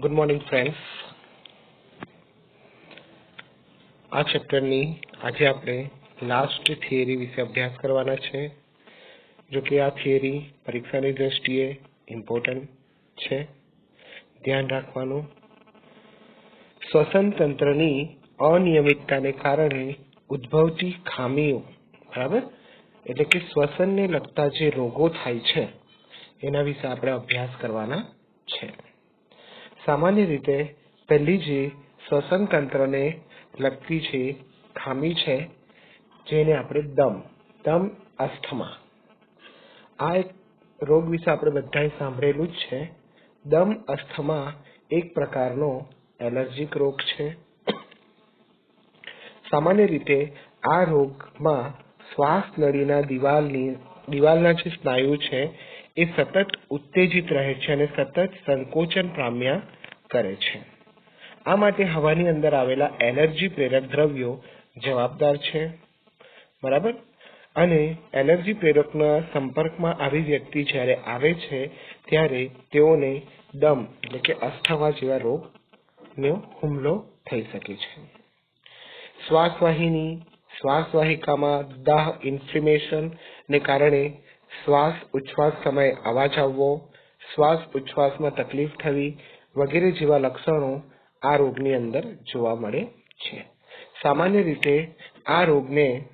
Good morning friends આ ચેપ્ટરની આજે આપણે લાસ્ટ થિયરી વિશે અભ્યાસ કરવાના છે, જો કે આ થિયરી પરીક્ષાની દ્રષ્ટિએ ઇમ્પોર્ટન્ટ છે. ધ્યાન રાખવાનું. શ્વસન તંત્રની અનિયમિતતાને કારણે ઉદ્ભવતી ખામીઓ, બરાબર? એટલે કે શ્વસનને લગતા જે રોગો થાય છે, એના વિશે આપણે અભ્યાસ કરવાના છે. સામાન્ય રીતે પહેલી જે શ્વસન તંત્રને લગતી ખામી છે, જેને આપણે દમ અસ્થમા આ રોગ વિશે આપણે બધાએ સાંભળેલું જ છે. દમ અસ્થમા એક પ્રકારનો એલર્જીક રોગ છે. સામાન્ય રીતે આ રોગમાં શ્વાસ નળીના દિવાલની, દિવાલના જે સ્નાયુ છે એ સતત ઉત્તેજિત રહે છે અને સતત સંકોચન પામ્યા કરે છે. આ માટે હવાની અંદર આવેલા એનર્જી પ્રેરક દ્રવ્યો જવાબદાર છે. બરાબર? અને એનર્જી પ્રેરકના સંપર્કમાં આવી વ્યક્તિ જ્યારે આવે છે, ત્યારે તેઓને દમ એટલે કે અસ્થમા જેવા રોગનો હુમલો થઈ શકે છે. શ્વાસવાહિની, શ્વાસવાહિકામાં દાહ ઇન્ફ્લેમેશન ને કારણે શ્વાસ ઉચ્છવાસ સમયે અવાજ આવવો, શ્વાસ ઉચ્છવાસમાં તકલીફ થવી વગેરે જેવા લક્ષણો આ રોગની અંદર જોવા મળે છે. સામાન્ય રીતે આ રોગને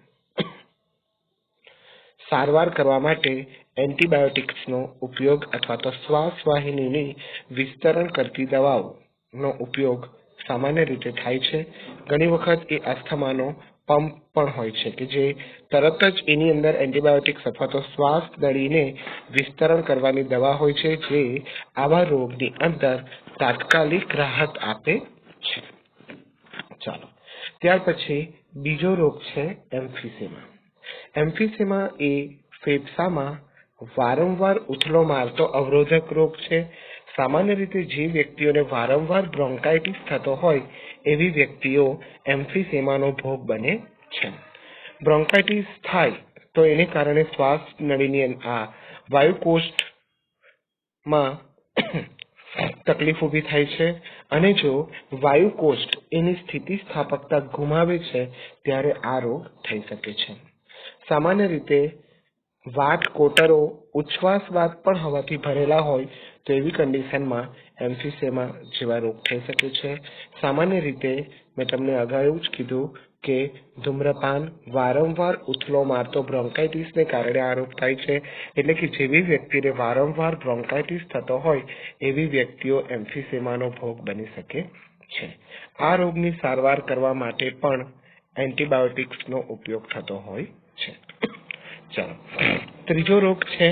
સારવાર કરવા માટે એન્ટીબાયોટિક્સનો ઉપયોગ અથવા તો શ્વાસવાહિનીની વિસ્તરણ કરતી દવાઓનો ઉપયોગ સામાન્ય રીતે થાય છે. ઘણી વખત એ અસ્થમાનો પંપ પણ હોય છે કે જે તરત જ એની અંદર એન્ટીબાયોટિક્સ અથવા તો શ્વાસ નળીને વિસ્તરણ કરવાની દવા હોય છે જે આવા રોગની અંદર તાત્કાલિક રાહત આપે છે. ચાલો. ત્યાર પછી બીજો રોગ છે એમ્ફિસેમા. એમ્ફિસેમા એ ફેફસામાં વારંવાર ઉથલો મારતો અવરોધક રોગ છે. સામાન્ય રીતે જે વ્યક્તિઓને વારંવાર બ્રોન્કાઇટિસ થતો હોય, એવી વ્યક્તિઓ એમ્ફિસેમાનો ભોગ બને છે. બ્રોન્કાઇટિસ થાય તો એને કારણે શ્વાસ નળીની આ વાયુકોષ્ઠમાં તકલીફ ઊભી થાય છે અને જો વાયુકોષ્ઠ એની સ્થિતિસ્થાપકતા ગુમાવે છે, ત્યારે આ રોગ થઈ શકે છે. વાત કોટરો ઉચ્છ્વાસ બાદ પણ હવાથી ભરેલા હોય તો એવી કન્ડિશનમાં એમ્ફિસેમા જેવા રોગ થઈ શકે છે. સામાન્ય રીતે મેં તમને અગાઉ જ કીધું કે ધૂમ્રપાન વારંવાર ઉથલો મારતો બ્રોન્કાઇટિસને કારણે આ રોગ થાય છે. એટલે કે જેવી વ્યક્તિને વારંવાર બ્રોન્કાઇટિસ થતો હોય, એવી વ્યક્તિઓ એમ્ફિસેમાનો ભોગ બની શકે છે. આ રોગની સારવાર કરવા માટે પણ એન્ટીબાયોટિક્સનો ઉપયોગ થતો હોય છે. ચાલો. ત્રીજો રોગ છે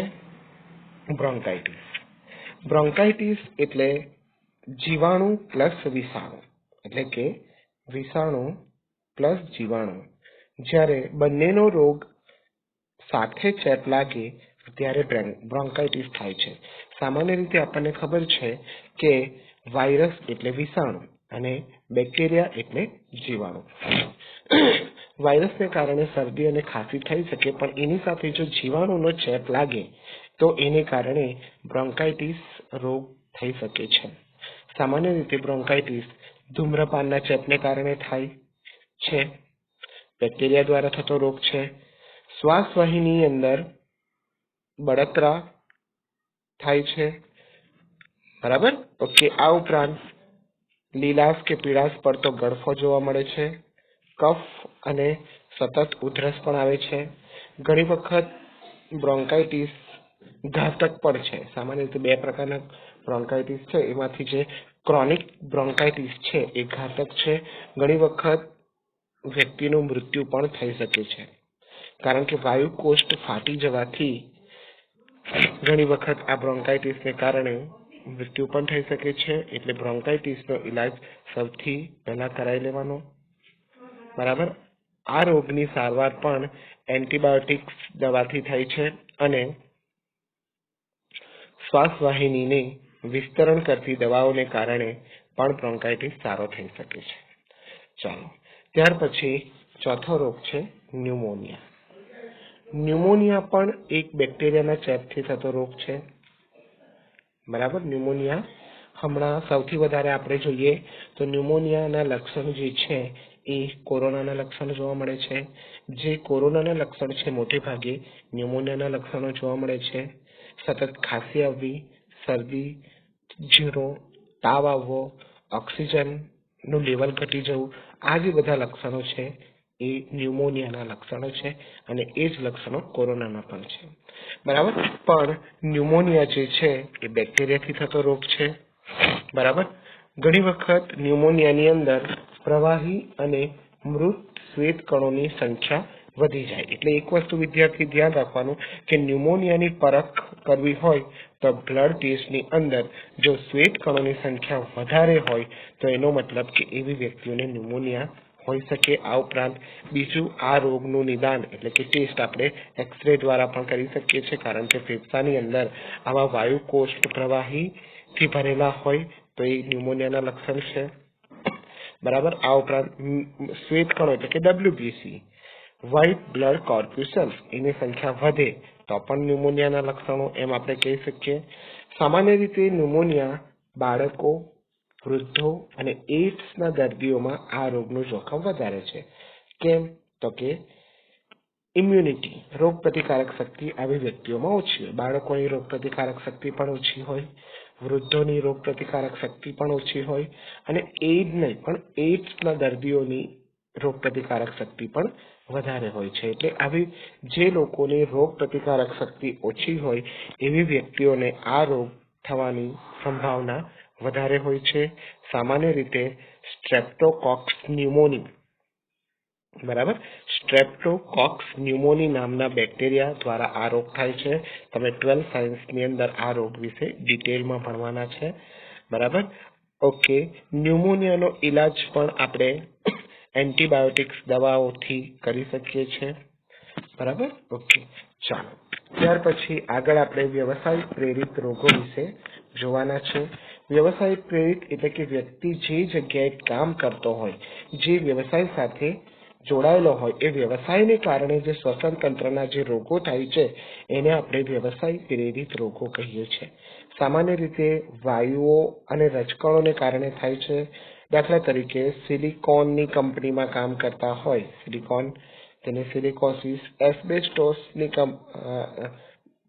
બ્રોન્કાઇટિસ. બ્રોન્કાઇટિસ એટલે જીવાણુ પ્લસ વિષાણુ, એટલે કે વિષાણુ પ્લસ જીવાણુ. જ્યારે બંનેનો રોગ સાથે ચેપ લાગે ત્યારે બ્રોન્કાઇટિસ થાય છે. સામાન્ય રીતે આપણને ખબર છે કે વાયરસ એટલે વિષાણુ અને બેક્ટેરિયા એટલે જીવાણુ. વાયરસને કારણે શરદી અને ખાંસી થઈ શકે, પણ એની સાથે જો જીવાણુનો ચેપ લાગે, તો એને કારણે બ્રોન્કાઇટિસ રોગ થઈ શકે છે. સામાન્ય રીતે બ્રોન્કાઇટિસ ધૂમ્રપાનના ચેપને કારણે થાય છે, બેક્ટેરિયા દ્વારા થતો રોગ છે, શ્વાસવાહિની અંદર બળતરા થાય છે, બરાબર? ઓકે, આ ઉપરાંત લીલાશ કે પીળાશ પડતો ગળફો જોવા મળે છે, કફ અને સતત ઉધરસ પણ આવે છે. ઘણી વખત બ્રોન્કાઇટિસ ઘાતક પણ છે. સામાન્ય રીતે બે પ્રકારના બ્રોન્કાઇટિસ છે. એમાંથી જે ક્રોનિક બ્રોન્કાઇટિસ છે એ ઘાતક છે. ઘણી વખત વ્યક્તિનું મૃત્યુ પણ થઈ શકે છે. કારણ કે વાયુ કોષ્ઠ ફાટી જવાથી ઘણી વખત આ બ્રોન્કાઇટિસને કારણે મૃત્યુ પણ થઈ શકે છે. એટલે બ્રોન્કાઇટિસનો ઈલાજ સૌથી પહેલા કરાવી લેવાનો. બરાબર? આ રોગની સારવાર પણ એન્ટીબાયોટિક્સ દવાથી થાય છે અને શ્વાસવાહિનીને વિસ્તરણ કરતી દવાઓને કારણે પણ બ્રોન્કાઇટિસ સારો થઈ શકે છે. ચાલો, ત્યાર પછી ચોથો રોગ છે ન્યુમોનિયા ન્યુમોનિયા પણ એક બેક્ટેરિયાના ચેપથી થતો રોગ છે. બરાબર? ન્યુમોનિયા હમણાં સૌથી વધારે આપણે જોઈએ તો ન્યુમોનિયાના લક્ષણ જે છે એ કોરોનાના લક્ષણો જોવા મળે છે. જે કોરોનાના લક્ષણ છે, મોટે ભાગે ન્યુમોનિયાના લક્ષણો જોવા મળે છે. સતત ખાંસી આવવી, શરદી, ઝીણો, તાવ આવવો, ઓક્સિજનનું લેવલ ઘટી જવું, આ જે બધા લક્ષણો છે એ ન્યુમોનિયાના લક્ષણો છે અને એ જ લક્ષણો કોરોનાના પણ છે. બરાબર? પણ ન્યુમોનિયા જે છે એ બેક્ટેરિયાથી થતો રોગ છે. બરાબર? ઘણી વખત ન્યુમોનિયાની અંદર પ્રવાહી અને મૃત શ્વેત કણોની સંખ્યા વધી જાય. એટલે એક વસ્તુ વિદ્યાર્થી ધ્યાન રાખવાનું કે ન્યુમોનિયાની પરખ કરવી હોય તો બ્લડ ટેસ્ટની અંદર જો શ્વેત કણોની સંખ્યા વધારે હોય તો એનો મતલબ કે એવી વ્યક્તિઓને ન્યુમોનિયા હોઈ શકે. આ ઉપરાંત બીજું આ રોગનું નિદાન એટલે કે ટેસ્ટ આપણે એક્સરે દ્વારા પણ કરી શકીએ છીએ. કારણ કે ફેફસાની અંદર આવા વાયુ કોષ્ઠ પ્રવાહીથી ભરેલા હોય તો એ ન્યુમોનિયાના લક્ષણ છે. બરાબર? આ ઉપરાંત મ, શ્વેત કણો એટલે કે ડબ્લ્યુબીસી વ્હાઇટ બ્લડ કોર્પ્યુસલ્સ એની સંખ્યા વધે તો પણ ન્યુમોનિયાના લક્ષણો એમ આપણે કહી શકીએ. સામાન્ય રીતે ન્યુમોનિયા બાળકો વૃદ્ધો અને એઇડ્સના દર્દીઓમાં આ રોગનું જોખમ વધારે છે. કેમ? તો કે ઇમ્યુનિટી રોગ પ્રતિકારક શક્તિ આવી વ્યક્તિઓમાં ઓછી હોય. બાળકોની રોગ પ્રતિકારક શક્તિ પણ ઓછી હોય. વૃદ્ધોની રોગ પ્રતિકારક શક્તિ પણ ઓછી હોય અને એઇડ નહીં, પણ એઇડ્સના દર્દીઓની રોગ પ્રતિકારક શક્તિ પણ વધારે હોય છે. એટલે આવી જે લોકોની રોગ પ્રતિકારક શક્તિ ઓછી હોય, એવી વ્યક્તિઓને આ રોગ થવાની સંભાવના વધારે હોય છે. સામાન્ય રીતે સ્ટ્રેપ્ટોકોક્સ ન્યુમોની બરાબર? સ્ટ્રેપ્ટોકોક્સ ન્યુમોની નામના બેક્ટેરિયા દ્વારા આ રોગ થાય છે. તમે ટ્વેલ્થ સાયન્સની અંદર આ રોગ વિશે ડિટેલમાં ભણવાના છે. બરાબર? ઓકે ન્યુમોનિયાનો ઈલાજ પણ આપણે એન્ટીબાયોટિક્સ દવાઓથી કરી શકીએ છીએ. બરાબર? ઓકે ચાલો. ત્યાર પછી આગળ આપણે વ્યવસાય પ્રેરિત રોગો વિશે જોવાના છે. વ્યવસાય પ્રેરિત એટલે કે વ્યક્તિ જે જગ્યાએ કામ કરતો હોય, જે વ્યવસાય સાથે જોડાયેલો હોય એ વ્યવસાયને કારણે જે શ્વસન તંત્રના જે રોગો થાય છે, એને આપણે વ્યવસાય પ્રેરિત રોગો કહીએ છીએ. સામાન્ય રીતે વાયુઓ અને રજકણોને કારણે થાય છે. દાખલા તરીકે સિલિકોનની કંપનીમાં કામ કરતા હોય, સિલિકોન, તેને સિલિકોસિસ, એસ્બેસ્ટોસની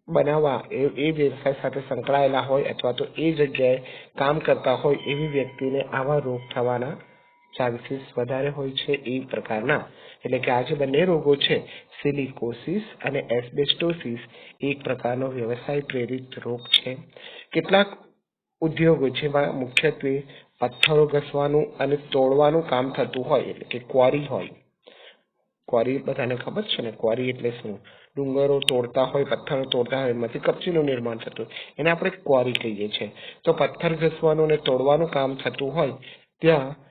બનાવવા એ એ વ્યવસાય સાથે સંકળાયેલા હોય અથવા તો એ જગ્યાએ કામ કરતા હોય એવી વ્યક્તિને આવા રોગ થવાના ચાન્સીસ વધારે હોય છે એ પ્રકારના. એટલે કે આ જે બંને રોગો છે, સિલિકોસિસ અને એસ્બેસ્ટોસિસ, એક પ્રકારનો વ્યવસાય પ્રેરિત રોગ છે. કેટલાક ઉદ્યોગો જેમાં મુખ્યત્વે પથ્થરો ઘસવાનું અને તોડવાનું કામ થતું હોય, એટલે કે ક્વોરી હોય. ક્વોરી બધાને ખબર છે ને? ક્વોરી એટલે શું? ડુંગરો તોડતા હોય, પથ્થરો તોડતા હોય, એમાંથી કપચીનું નિર્માણ થતું એને આપણે ક્વોરી કહીએ છીએ. તો પથ્થર ઘસવાનું અને તોડવાનું કામ થતું હોય, ત્યાં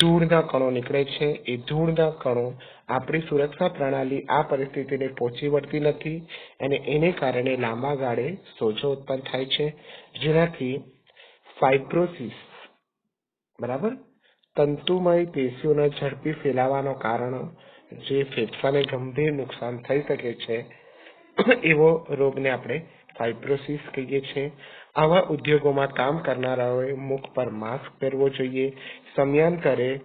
ધૂળના કણો નીકળે છે. એ ધૂળના કણો આપણી સુરક્ષા પ્રણાલી આ પરિસ્થિતિને પહોંચી વળતી નથી અને એને કારણે લાંબા ગાળે સોજો ઉત્પન્ન થાય છે. જેનાથી ફાઇબ્રોસિસ, બરાબર? તંતુમય પેશીઓના ઝડપી ફેલાવાનો કારણો, જે ફેફસાને ગંભીર નુકસાન થઈ શકે છે, એવો રોગને આપણે ફાઇબ્રોસિસ કહીએ છીએ આવા ઉદ્યોગોમાં કામ કરનારાઓએ મુખ પર માસ્ક પહેરવો જોઈએ, સમયાંતરે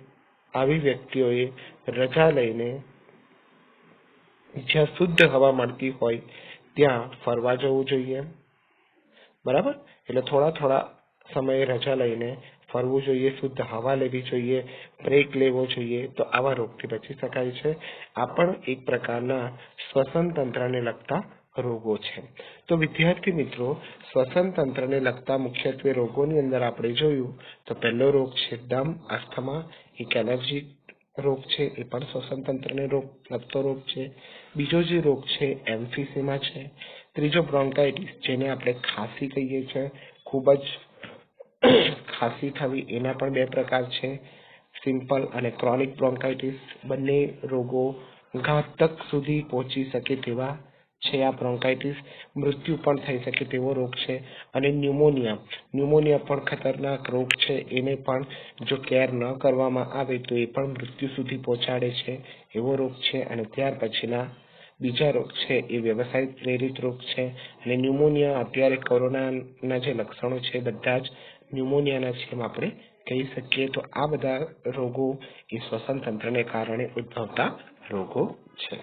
આવી વ્યક્તિઓએ રજા લઈને જ્યાં શુદ્ધ હવા મળતી હોય ત્યાં ફરવા જવું જોઈએ. બરાબર? એટલે થોડા થોડા સમયે રજા લઈને ફરવું જોઈએ, શુદ્ધ હવા લેવી જોઈએ, બ્રેક લેવો જોઈએ, તો આવા રોગથી બચી શકાય છે. આ પણ એક પ્રકારના શ્વસન તંત્રને લગતા રોગો છે. તો વિદ્યાર્થી મિત્રો શ્વસન તંત્રને લગતા મુખ્યત્વે રોગોની અંદર આપણે જોયું તો પહેલો રોગ છે દમ, આસ્થમા, એક એલર્જી રોગ છે, એ પણ શ્વસન તંત્રને લગતો રોગ છે. બીજો જે રોગ છે, એમ્ફિસેમા છે. ત્રીજો બ્રોન્કાઇટિસ, જેને આપણે ખાંસી કહીએ છીએ ખૂબ જ ખાંસી થવી એના પણ બે પ્રકાર છે. સિમ્પલ અને ક્રોનિક બ્રોન્કાઇટિસ, બંને રોગો ઘાતક સુધી પહોંચી શકે તેવા છે, આ બ્રોન્કાઇટિસ મૃત્યુ પણ થઈ શકે તેવો રોગ છે અને ન્યુમોનિયા ન્યુમોનિયા પણ ખતરનાક રોગ છે, એને પણ જો કેર ન કરવામાં આવે તો એ પણ મૃત્યુ સુધી પહોંચાડે છે એવો રોગ છે અને ત્યાર પછીના બીજા રોગ છે એ વ્યવસાય પ્રેરિત રોગ છે અને ન્યુમોનિયા અત્યારે કોરોનાના જે લક્ષણો છે બધા જ ન્યુમોનિયાના છે એમ આપણે કહી શકીએ. તો આ બધા રોગો એ શ્વસન તંત્રને કારણે ઉદ્ભવતા રોગો છે.